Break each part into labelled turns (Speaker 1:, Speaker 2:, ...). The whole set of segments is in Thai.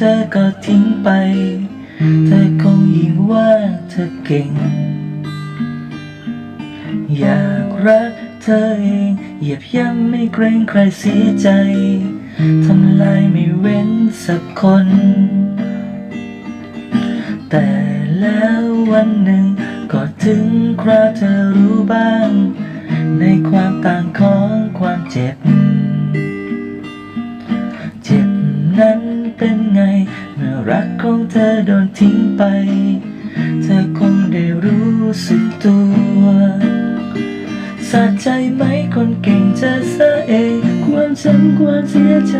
Speaker 1: เธอก็ทิ้งไป เธอคงยิ่งว่าเธอเก่ง อยากรักเธอเองเหยียบย่ำไม่เกรงใครเสียใจ ทำลายไม่เว้นสักคน แต่แล้ววันหนึ่งก็ถึงคราวเธอรู้บ้าง ในความต่างของความเจ็บ นั้นเป็นไง เมื่อรักของเธอโดนทิ้งไป เธอคงได้รู้สึกตัวสะใจไหมคนเก่งจะเสียเองควรช้ำควรเสียใจ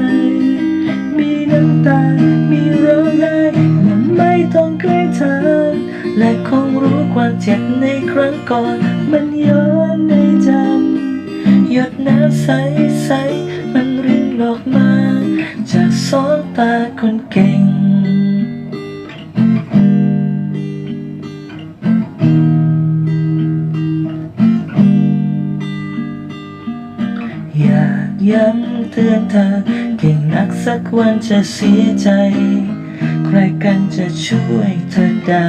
Speaker 1: มีน้ำตา มีร้องไห้มันไม่ต้องเกรงเธอและคงรู้ความเจ็บในครั้งก่อน มันย้อนในจำหยดน้ำใสๆมั สองตาคนเก่ง อยากย้ำเตือนเธอเก่งนักสักวันจะเสียใจ ใครกันจะช่วยเธอได้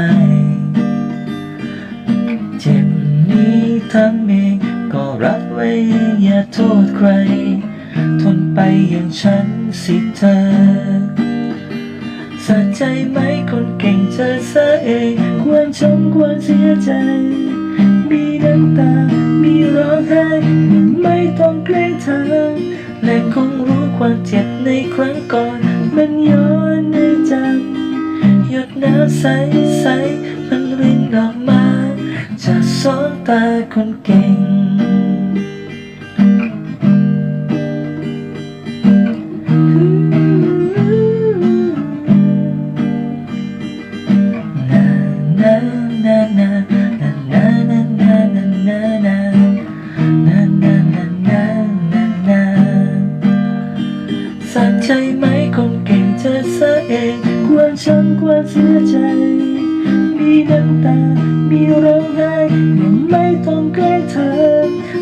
Speaker 1: เจ็บนี้ทำเองก็รับไว้อย่าโทษใคร ไปอย่างฉันสิเธอสะใจไหมคนเก่งเธอซะเองควรชมควรเสียใจ มีน้ำตา มีร้องไห้ไม่ต้องเกรงเธอและคงรู้ความเจ็บในครั้งก่อน มันย้อนในจำหยดน้ำใสๆมันรินออกมา จากสองตาคนเก่ง ช้ำควรเสียใจ มีน้ำตา มีร้องไห้ยังไม่ต้องเกรงเธอ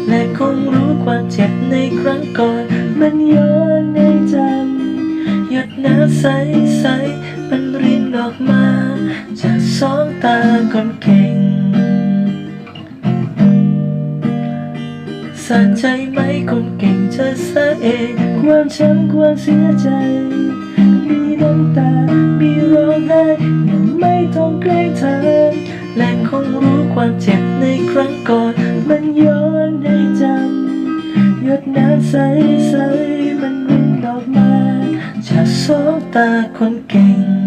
Speaker 1: และคงรู้ความเจ็บในครั้งก่อน มันย้อนในจำหยดน้ำใสๆมันรินออกมา จากสองตาคนเก่งสะใจไหมคนเก่งเธอซะเองความช้ำความเสียใจ มีน้ำตา มี ยังไม่ต้องเกรงเธอและคงรู้ความเจ็บในครั้งก่อน มันย้อนในจำหยดน้ำใสๆมันรินออกมาจากสองตาคนเก่ง